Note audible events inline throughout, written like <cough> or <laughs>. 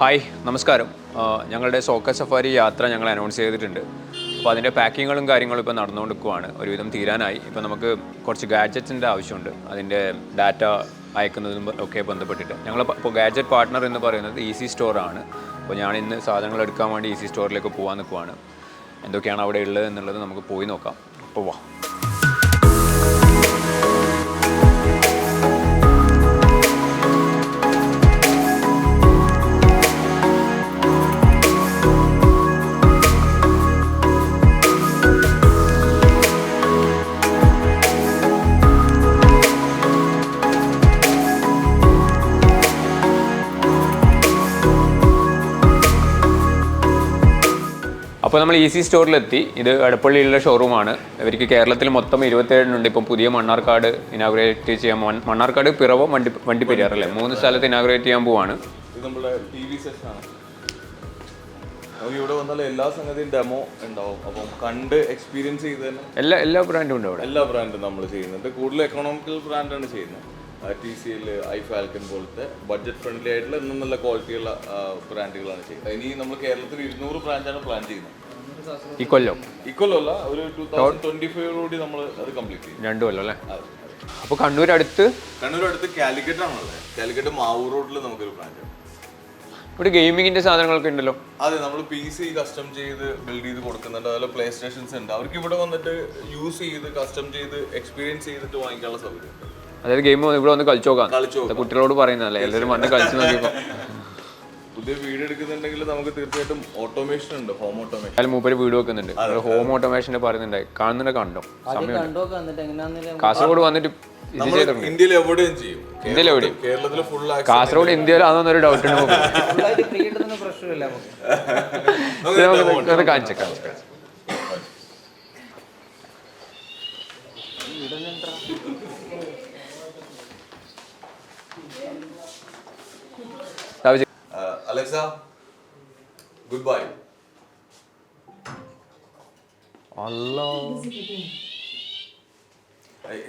Hi നമസ്കാരം. ഞങ്ങളുടെ Tsonga safari യാത്ര ഞങ്ങൾ അനൗൺസ് ചെയ്തിട്ടുണ്ട്. അപ്പോൾ അതിന്റെ പാക്കിങ്ങുകളും കാര്യങ്ങളും ഇപ്പോൾ നടന്നുകൊണ്ടിരിക്കുവാണ്. ഒരുവിധം തീരാനായി. ഇപ്പോൾ നമുക്ക് കുറച്ച് ഗാഡ്ജറ്റ്സിന്റെ ആവശ്യമുണ്ട്. അതിന്റെ ഡാറ്റ അയക്കുന്നതും ഒക്കെ ബന്ധപ്പെട്ടിട്ട്. ഞങ്ങൾ ഇപ്പോൾ ഗാഡ്ജറ്റ് പാർട്ട്ണർ എന്ന് പറയുന്നത് ഈസി സ്റ്റോറാണ്. അപ്പോൾ ഞാൻ ഇന്ന് സാധനങ്ങൾ എടുക്കാൻ വേണ്ടി ഈസി സ്റ്റോറിലേക്ക് പോകാൻ നിൽക്കുവാണ്. എന്തൊക്കെയാണ് അവിടെ ഉള്ളത് എന്നുള്ളത് നമുക്ക് പോയി നോക്കാം. അപ്പോൾ വാ. അപ്പോൾ നമ്മൾ ഈസി സ്റ്റോറിലെത്തി. ഇത് എടപ്പള്ളിയിലുള്ള ഷോറൂമാണ്. ഇവർക്ക് കേരളത്തിൽ മൊത്തം ഇരുപത്തേഴിനുണ്ട് ഇപ്പം പുതിയ മണ്ണാർക്കാട് ഇനാഗ്രേറ്റ് ചെയ്യാൻ മണ്ണാർക്കാട് പിറവോ വണ്ടി വണ്ടിപ്പെരിയാർ അല്ലേ മൂന്ന് സ്ഥലത്ത് ഇനാഗ്രേറ്റ് ചെയ്യാൻ പോവാണ്. ഇവിടെ വന്നാൽ എല്ലാ സംഗതിയും ഡെമോ ഉണ്ടാവും. അപ്പം കണ്ട് എക്സ്പീരിയൻസ് ചെയ്ത് തന്നെ എല്ലാ എല്ലാ ബ്രാൻഡും ഉണ്ട് അവിടെ. എല്ലാ ബ്രാൻഡും നമ്മൾ ചെയ്യുന്നുണ്ട്. കൂടുതൽ എക്കണോമിക്കൽ ബ്രാൻഡാണ് ചെയ്യുന്നത്. T C L I Falcon പോലത്തെ ബഡ്ജറ്റ് ഫ്രണ്ട്ലി ആയിട്ടുള്ള ഇന്നും നല്ല ക്വാളിറ്റിയുള്ള ബ്രാൻഡുകളാണ് ചെയ്യുന്നത്. ഇനി നമ്മൾ കേരളത്തിൽ ഇരുന്നൂറ് ബ്രാഞ്ചാണ് പ്ലാൻ ചെയ്യുന്നത്. ഈ കൊല്ലം. ഇക്കൊല്ലമല്ല ഒരു ടൂ തൗസൻഡ് ട്വന്റി ഫൈവോടുകൂടി നമ്മൾ അത് കംപ്ലീറ്റ് ചെയ്യും. രണ്ടു കൊല്ലം അല്ലേ? അപ്പോൾ കണ്ണൂർ അടുത്ത് കണ്ണൂർ അടുത്ത് കാലിക്കറ്റ് ആണല്ലേ കാലിക്കറ്റ് മാവൂർ റോഡിൽ നമുക്കൊരു ബ്രാഞ്ച് ഇവിടെ ഗെയിമിങ്ങിന്റെ സാധനങ്ങളൊക്കെ ഉണ്ടല്ലോ. അതെ നമ്മൾ പി സി കസ്റ്റം ചെയ്ത് ബിൽഡ് ചെയ്ത് കൊടുക്കുന്നുണ്ട്. അതുപോലെ പ്ലേ സ്റ്റേഷൻസ് ഉണ്ട്. അവർക്ക് ഇവിടെ വന്നിട്ട് യൂസ് ചെയ്ത് കസ്റ്റം ചെയ്ത് എക്സ്പീരിയൻസ് ചെയ്തിട്ട് വാങ്ങിക്കാനുള്ള സൗകര്യം അതായത് ഗെയിം ഇവിടെ വന്ന് കളിച്ചു നോക്കാം. കുട്ടികളോട് പറയുന്നതല്ലേ? എല്ലാവരും വന്ന് കളിച്ചു നോക്കിയപ്പോൾ <laughs> പുതിയ വീട് എടുക്കുന്നുണ്ടെങ്കിൽ നമുക്ക് തീർച്ചയായിട്ടും ഓട്ടോമേഷൻ ഉണ്ട് ഹോം ഓട്ടോമേഷൻ അയാൾ മൂപ്പര് വീട് വെക്കുന്നുണ്ട്. ഹോം ഓട്ടോമേഷന്റെ പറയുന്നുണ്ടായി കാണുന്നുണ്ട് കണ്ടോ. ആദ്യം കണ്ടോക്കെ വന്നിട്ട് എങ്ങനെയാണെന്നില്ല കാസർഗോഡ് വന്നിട്ട് നമ്മൾ ഇന്ത്യയിൽ എവിടെയും ചെയ്യും. ഇന്ത്യയിൽ എവിടെയും? കേരളത്തിൽ ഫുൾ കാസർഗോഡ് ഇന്ത്യയിലാണെന്നൊരു ഡൗട്ട് ഉണ്ട് നമുക്ക്. കാണിച്ചേക്കാം അലക്സ ഗുഡ് ബൈ അല്ലാ.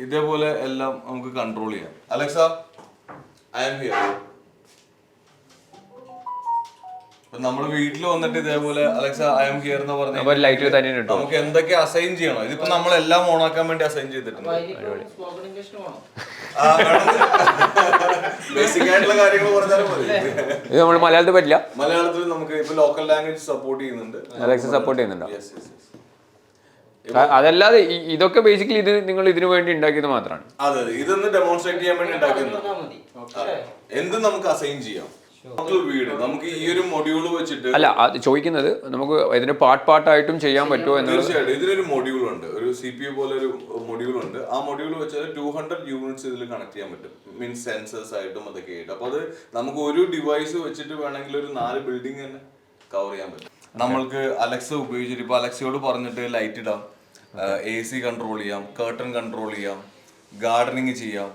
ഇതേപോലെ എല്ലാം നമുക്ക് കൺട്രോൾ ചെയ്യാം. അലക്സ ഐ ആം ഹിയർ നമ്മുടെ വീട്ടിൽ വന്നിട്ട് ഇതേപോലെ അലക്സ ഐ ആം ഹിയർ എന്ന് പറഞ്ഞ നമുക്ക് എന്തൊക്കെ അസൈൻ ചെയ്യണം? ഇതിപ്പോ നമ്മളെല്ലാം ഓണാക്കാൻ വേണ്ടി അസൈൻ ചെയ്തിട്ടുണ്ട്. ഇത് നമ്മൾ മലയാളത്തിൽ പറ്റില്ല. മലയാളത്തിൽ നമുക്ക് ഇപ്പൊ ലോക്കൽ ലാംഗ്വേജ് സപ്പോർട്ട് ചെയ്യുന്നുണ്ട്. അലക്സ സപ്പോർട്ട് ചെയ്യുന്നുണ്ടോ. അതല്ലാതെ ഇതൊക്കെ ബേസിക്കലി ഇത് നിങ്ങൾ ഇതിനു വേണ്ടി ഉണ്ടാക്കിയത് മാത്രമാണ്. അതെ ഇതൊന്ന് ഡെമോൺസ്ട്രേറ്റ് ചെയ്യാൻ വേണ്ടി ഉണ്ടാക്കുന്നത് എന്ത് നമുക്ക് അസൈൻ ചെയ്യാം. നമുക്ക് ഈ ഒരു മൊഡ്യൂൾ വെച്ചിട്ട് അല്ല അത് ചോദിക്കുന്നത് നമുക്ക് ഇതിന് പാർട്ട് പാർട്ടായിട്ടും ചെയ്യാൻ പറ്റുമോ എന്ന് തീർച്ചയായിട്ടും. ഇതിനൊരു മൊഡ്യൂൾ ഉണ്ട്. ഒരു സി പി യു പോലെ ഒരു മൊഡ്യൂൾ ഉണ്ട്. ആ മൊഡ്യൂൾ വെച്ചാൽ ടു ഹൺഡ്രഡ് യൂണിറ്റ്സ് ഇതിൽ കണക്ട് ചെയ്യാൻ പറ്റും. മീൻസ് സെൻസേഴ്സ് ആയിട്ടും അതൊക്കെ ആയിട്ട്. അപ്പൊ അത് നമുക്ക് ഒരു ഡിവൈസ് വെച്ചിട്ട് വേണമെങ്കിൽ ഒരു നാല് ബിൽഡിംഗ് തന്നെ കവർ ചെയ്യാൻ പറ്റും. നമ്മൾക്ക് അലക്സ ഉപയോഗിച്ചിട്ട് ഇപ്പൊ അലക്സയോട് പറഞ്ഞിട്ട് ലൈറ്റ് ഇടാം. എ സി കൺട്രോൾ ചെയ്യാം. കേർട്ടൺ കൺട്രോൾ ചെയ്യാം. ഗാർഡനിങ് ചെയ്യാം.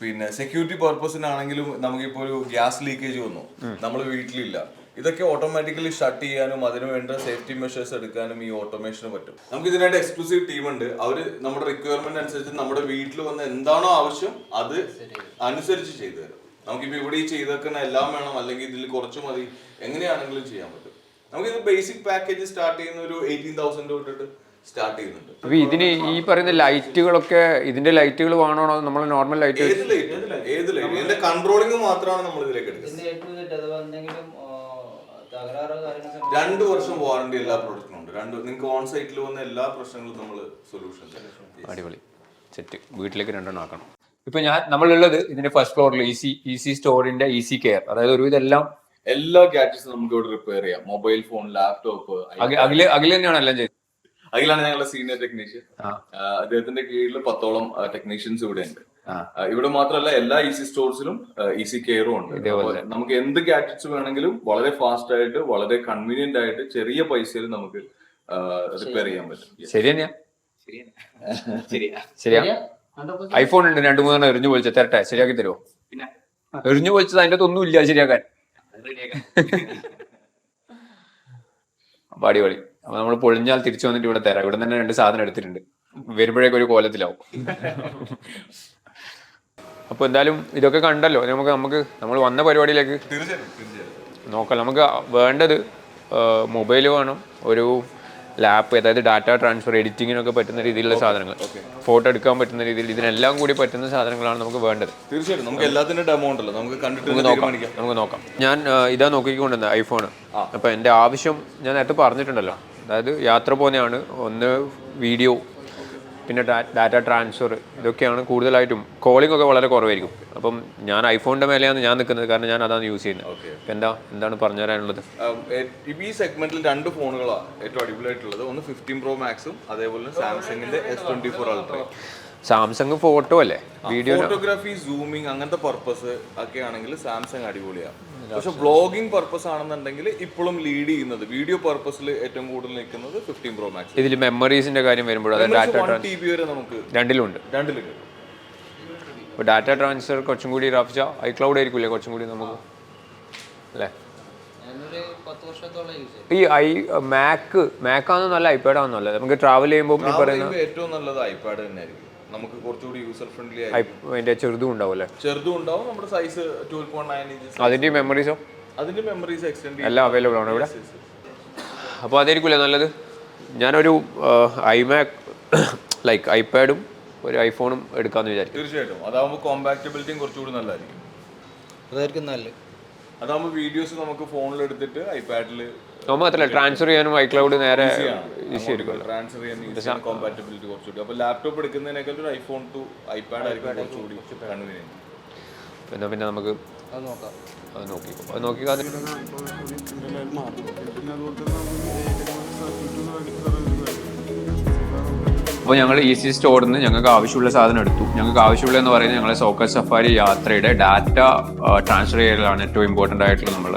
പിന്നെ സെക്യൂരിറ്റി പർപ്പസിനാണെങ്കിലും നമുക്കിപ്പോൾ ഒരു ഗ്യാസ് ലീക്കേജ് വന്നു. നമ്മൾ വീട്ടിലില്ല. ഇതൊക്കെ ഓട്ടോമാറ്റിക്കലി ഷട്ട് ചെയ്യാനും അതിന് വേണ്ട സേഫ്റ്റി മെഷേഴ്സ് എടുക്കാനും ഈ ഓട്ടോമേഷന് പറ്റും. നമുക്ക് ഇതിനായിട്ട് എക്സ്ക്ലൂസീവ് ടീം ഉണ്ട്. അവർ നമ്മുടെ റിക്വയർമെന്റ് അനുസരിച്ച് നമ്മുടെ വീട്ടിൽ വന്ന് എന്താണോ ആവശ്യം അത് അനുസരിച്ച് ചെയ്തു തരും. നമുക്കിപ്പോ ഇവിടെ ഈ ചെയ്തേക്കുന്ന എല്ലാം വേണം. അല്ലെങ്കിൽ ഇതിൽ കുറച്ച് മതി. എങ്ങനെയാണെങ്കിലും ചെയ്യാൻ പറ്റും. നമുക്ക് നമുക്കിത് ബേസിക് പാക്കേജ് സ്റ്റാർട്ട് ചെയ്യുന്ന ഒരു എയ്റ്റീൻ തൗസൻഡ് തൊട്ടിട്ട് സ്റ്റാർട്ട് ചെയ്യുന്നുണ്ട്. അപ്പൊ ഇതിന് ഈ പറയുന്ന ലൈറ്റുകളൊക്കെ ഇതിന്റെ ലൈറ്റുകൾ വേണോ നമ്മൾ നോർമൽ ലൈറ്റ് ഏത് ലൈറ്റ് ഏത് ലൈറ്റ് ഇതിന്റെ കൺട്രോളിംഗ് മാത്രമാണ് നമ്മൾ ഇതിലേക്ക് എടുക്കുന്നത്. രണ്ട് വർഷം വാറണ്ടി എല്ലാ പ്രോഡക്റ്റിനും ഉണ്ട്. രണ്ട് നിങ്ങൾക്ക് ഓൺ സൈറ്റിൽ വന്ന എല്ലാ പ്രശ്നങ്ങളും നമ്മൾ സൊല്യൂഷൻ അടിപൊളി. സെറ്റ് വീട്ടിലേക്ക് രണ്ടെണ്ണം ആക്കണം. ഇപ്പൊ ഞാൻ നമ്മളുള്ളത് ഇതിന്റെ ഫസ്റ്റ് ഫ്ലോറിൽ ഈസി ഈസി സ്റ്റോറിന്റെ ഈസി കെയർ അതായത് ഒരു ഇതെല്ലാം എല്ലാ ഗാഡ്ജറ്റ്സും നമുക്ക് ഇവിടെ റിപ്പയർ ചെയ്യാം. Mobile phone laptop Akhil Akhil തന്നെയാണ് എല്ലാം ചെയ്തത് അതിലാണ് ഞങ്ങളുടെ സീനിയർ ടെക്നീഷ്യൻ. അദ്ദേഹത്തിന്റെ കീഴിൽ പത്തോളം ടെക്നീഷ്യൻസ് ഇവിടെ ഉണ്ട് ഇവിടെ മാത്രമല്ല എല്ലാ ഇസി സ്റ്റോർസിലും ഇസി കെയറും ഉണ്ട്. നമുക്ക് എന്ത് ഗാഡ്ജറ്റ്സ് വേണമെങ്കിലും വളരെ ഫാസ്റ്റ് ആയിട്ട് വളരെ കൺവീനിയന്റ് ആയിട്ട് ചെറിയ പൈസയിൽ നമുക്ക് റിപ്പയർ ചെയ്യാൻ പറ്റും. ശരിയാ ഐഫോൺ ഉണ്ട് രണ്ടു മൂന്നെണ്ണം എറിഞ്ഞു പൊളിച്ച. തരട്ടെ ശരിയാക്കി തരുമോ എറിഞ്ഞു പൊളിച്ചത് അതിന്റെ ഒന്നും ഇല്ല ശരിയാക്കാൻ. അടിപൊളി. അപ്പൊ നമ്മൾ പൊളിഞ്ഞാൽ തിരിച്ചു വന്നിട്ട് ഇവിടെ തരാം. ഇവിടെ തന്നെ രണ്ട് സാധനം എടുത്തിട്ടുണ്ട്. വരുമ്പോഴേക്കും ഒരു കോലത്തിലാവും. അപ്പൊ എന്തായാലും ഇതൊക്കെ കണ്ടല്ലോ. നമുക്ക് നമുക്ക് നമ്മൾ വന്ന പരിപാടിയിലേക്ക് നോക്കാം. നമുക്ക് വേണ്ടത് മൊബൈൽ വേണം ഒരു ലാപ്പ് അതായത് ഡാറ്റ ട്രാൻസ്ഫർ എഡിറ്റിങ്ങിനൊക്കെ പറ്റുന്ന രീതിയിലുള്ള സാധനങ്ങൾ. ഫോട്ടോ എടുക്കാൻ പറ്റുന്ന രീതിയിൽ ഇതിനെല്ലാം കൂടി പറ്റുന്ന സാധനങ്ങളാണ് നമുക്ക് വേണ്ടത്. തീർച്ചയായിട്ടും. നമുക്ക് ഡെമോ ഉണ്ടല്ലോ. നമുക്ക് കണ്ടിട്ട് നമുക്ക് തന്നെ നോക്കാം. നമുക്ക് നോക്കാം. ഞാൻ ഇതാ നോക്കിക്കൊണ്ടിരുന്നത് ഐഫോൺ അപ്പൊ എന്റെ ആവശ്യം ഞാൻ നേരത്തെ പറഞ്ഞിട്ടുണ്ടല്ലോ. അതായത് യാത്ര പോകുന്നതാണ് ഒന്ന് വീഡിയോ പിന്നെ ഡാറ്റ ട്രാൻസ്ഫർ ഇതൊക്കെയാണ് കൂടുതലായിട്ടും കോളിംഗ് ഒക്കെ വളരെ കുറവായിരിക്കും. അപ്പം ഞാൻ ഐഫോണിന്റെ മേലെയാണ് ഞാൻ നിൽക്കുന്നത് കാരണം ഞാൻ അതാണ് യൂസ് ചെയ്യുന്നത്. അപ്പം എന്താ എന്താണ് പറഞ്ഞു തരാനുള്ളത്? ഈ സെഗ്മെന്റിൽ രണ്ട് ഫോണുകളാണ് ഏറ്റവും അടിപൊളിയായിട്ടുള്ളത്. ഒന്ന് ഫിഫ്റ്റീൻ പ്രോ മാക്സും അതേപോലെ സാംസങ്ങിന്റെ S twenty four ultra Samsung photo അല്ലേ? വീഡിയോ ഫോട്ടോഗ്രാഫി സൂമിങ് അങ്ങനത്തെ പർപ്പസ് ഒക്കെ ആണെങ്കിൽ സാംസങ് അടിപൊളിയാണ് പക്ഷെ ബ്ലോഗിംഗ് പർപ്പസ് ആണെന്നുണ്ടെങ്കിൽ ഇപ്പോഴും ലീഡ് ചെയ്യുന്നത് വീഡിയോ പർപ്പസിൽ ഏറ്റവും കൂടുതൽ നിൽക്കുന്നത് ഫിഫ്റ്റീൻ പ്രോ മാക്സ് ഇതിൽ മെമ്മറീസിന്റെ കാര്യം വരുമ്പോൾ ടി ബി വരെ നമുക്ക് രണ്ടിലുണ്ട്. രണ്ടിലുണ്ട് ഡാറ്റ ട്രാൻസ്ഫർ കുറച്ചും കൂടി റഫ്ജ ഐ ക്ലൗഡ് ആയിരിക്കില്ലേ കുറച്ചും കൂടി നമുക്ക്? അല്ലേ? ഈ ഐ മാക്ക് മാക്കാണെന്നല്ല നല്ല ഐപാഡ് ആണെന്നല്ല നമുക്ക് ട്രാവൽ ചെയ്യുമ്പോൾ ഈ പറയുന്ന പറയുമ്പോൾ ഏറ്റവും നല്ലത് ഐപാഡ് തന്നെയായിരിക്കും. നമുക്ക് കുറച്ചുകൂടി യൂസർ ഫ്രണ്ട്ലി ആയി അതിന്റെ ചെറുതും ഉണ്ടാവും അല്ലേ? ചെറുതും ഉണ്ടാവും. നമ്മുടെ size twelve point nine inches അതിന്റെ മെമ്മറീസോ അതിന്റെ മെമ്മറീസ് എക്സ്റ്റെൻഡ് എല്ലാം അവൈലബിൾ ആണ് ഇവിടെ? അപ്പോൾ അതായിരിക്കില്ലേ നല്ലത്? ഞാനൊരു ഐമാക് ലൈക്ക് ഐപാഡും ഒരു ഐഫോണും എടുക്കാമെന്ന് വിചാരിക്കും തീർച്ചയായിട്ടും. അതാവുമ്പോൾ കോമ്പാക്റ്റബിലിറ്റിയും കുറച്ചുകൂടി നല്ലതായിരിക്കും. അതായിരിക്കും നല്ലത്. അതാവുമ്പോൾ വീഡിയോസ് നമുക്ക് ഫോണിൽ എടുത്തിട്ട് ഐപാഡിൽ അത് മാത്രമല്ല ട്രാൻസ്ഫർ ചെയ്യാനും ഐക്ലൗഡ് നേരെ ഈസി ആയിരിക്കുമല്ലോ ട്രാൻസ്ഫർ ചെയ്യാൻ കോമ്പാറ്റബിലിറ്റി കുറച്ചുകൂടി. അപ്പോൾ ലാപ്ടോപ്പ് എടുക്കുന്നതിനേക്കാൾ ഒരു ഐഫോൺ ടു ഐപാഡ് ആയിരിക്കും കുറച്ചുകൂടി കൺവീനിയന്റ് എന്നാൽ പിന്നെ നമുക്ക് അത് നോക്കാം. അത് നോക്കി. അത് നോക്കി അത് അപ്പോൾ ഞങ്ങൾ ഈസി സ്റ്റോറിൽ നിന്ന് ഞങ്ങൾക്ക് ആവശ്യമുള്ള സാധനം എടുത്തു. ഞങ്ങൾക്ക് ആവശ്യമുള്ള എന്ന് പറയുന്നത് ഞങ്ങളെ സോക്കസ് സഫാരി യാത്രയുടെ ഡാറ്റ ട്രാൻസ്ഫർ ചെയ്യലാണ് ഏറ്റവും ഇമ്പോർട്ടന്റ് ആയിട്ടുള്ള നമ്മൾ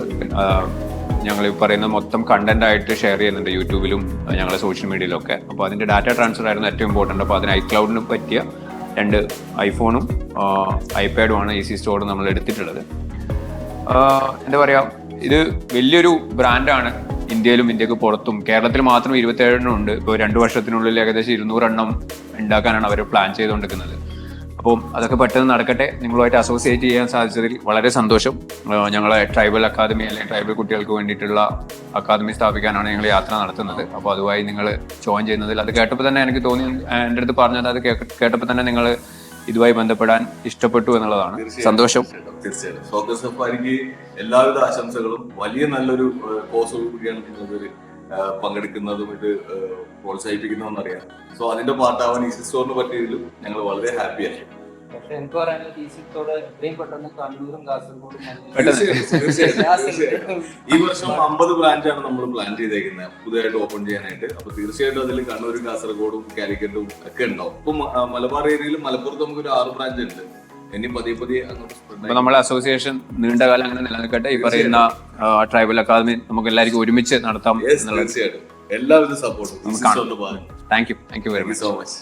ഞങ്ങൾ ഈ പറയുന്ന മൊത്തം കണ്ടന്റ് ആയിട്ട് ഷെയർ ചെയ്യുന്നുണ്ട് യൂട്യൂബിലും ഞങ്ങളെ സോഷ്യൽ മീഡിയയിലൊക്കെ അപ്പോൾ അതിന്റെ ഡാറ്റ ട്രാൻസ്ഫർ ആയിരുന്നു ഏറ്റവും ഇമ്പോർട്ടന്റ് അപ്പോൾ അതിന് ഐക്ലൗഡിന് പറ്റിയ രണ്ട് ഐഫോണും ഐപാഡും ആണ് ഈ സി സ്റ്റോറിൽ നമ്മൾ എടുത്തിട്ടുള്ളത്. എന്താ പറയുക ഇത് വലിയൊരു ബ്രാൻഡാണ് ഇന്ത്യയിലും ഇന്ത്യയ്ക്ക് പുറത്തും. കേരളത്തിൽ മാത്രം ഇരുപത്തേഴെണ്ണം ഉണ്ട്. ഇപ്പോൾ രണ്ട് വർഷത്തിനുള്ളിൽ ഏകദേശം ഇരുന്നൂറെണ്ണം ഉണ്ടാക്കാനാണ് അവർ പ്ലാൻ ചെയ്തുകൊണ്ടിരിക്കുന്നത് അപ്പം അതൊക്കെ പെട്ടെന്ന് നടക്കട്ടെ. നിങ്ങളുമായിട്ട് അസോസിയേറ്റ് ചെയ്യാൻ സാധിച്ചതിൽ വളരെ സന്തോഷം. ഞങ്ങൾ ഞങ്ങളെ ട്രൈബൽ അക്കാദമി അല്ലെങ്കിൽ ട്രൈബൽ കുട്ടികൾക്ക് വേണ്ടിയിട്ടുള്ള അക്കാദമി സ്ഥാപിക്കാനാണ് ഞങ്ങൾ യാത്ര നടത്തുന്നത്. അപ്പോൾ അതുമായി നിങ്ങൾ ജോയിൻ ചെയ്യുന്നതിൽ അത് കേട്ടപ്പോൾ തന്നെ എനിക്ക് തോന്നി എന്റെ അടുത്ത് പറഞ്ഞത് അത് കേട്ടപ്പോൾ തന്നെ നിങ്ങൾ ഇതുമായി ബന്ധപ്പെടാൻ ഇഷ്ടപ്പെട്ടു എന്നുള്ളതാണ്. സന്തോഷം. തീർച്ചയായിട്ടും എല്ലാവിധ ആശംസകളും വലിയ നല്ലൊരു കോഴ്സ് കൂടിയാണ് നിങ്ങളത് പങ്കെടുക്കുന്നതും ഇത് ഏഹ്, പ്രോത്സാഹിപ്പിക്കുന്നതെന്ന് അറിയാം സോ അതിന്റെ പാർട്ടാവാൻ ഈസി സ്റ്റോറിന് പറ്റിയതിലും ഞങ്ങൾ വളരെ ഹാപ്പിയായി പക്ഷെ എനിക്ക് പറയാനുള്ളത് ഈ സിത്തോടെ എത്രയും പെട്ടെന്ന് കണ്ണൂരും കാസർഗോഡും ഈ വർഷം അമ്പത് ബ്രാഞ്ചാണ് നമ്മൾ പ്ലാൻ ചെയ്തേക്കുന്നത്. പുതിയതായിട്ട് ഓപ്പൺ ചെയ്യാനായിട്ട്. അപ്പൊ തീർച്ചയായിട്ടും അതിൽ കണ്ണൂരും കാസർഗോഡും കാലിക്കറ്റും ഒക്കെ ഉണ്ടാവും. ഇപ്പൊ മലബാർ ഏരിയയിൽ മലപ്പുറത്ത് നമുക്ക് ഒരു ആറ് ബ്രാഞ്ച് ഉണ്ട്. ഇനി പതിയെ പതിയെ അങ്ങോട്ട് spread അപ്പൊ നമ്മളെ അസോസിയേഷൻ നീണ്ടകാലം അങ്ങനെ നിലനിൽക്കട്ടെ. ഈ പറയുന്ന ട്രൈബൽ അക്കാദമി നമുക്ക് എല്ലാവർക്കും ഒരുമിച്ച് നടത്താം തീർച്ചയായിട്ടും. എല്ലാവിധ സപ്പോർട്ടും thank you thank you very much so much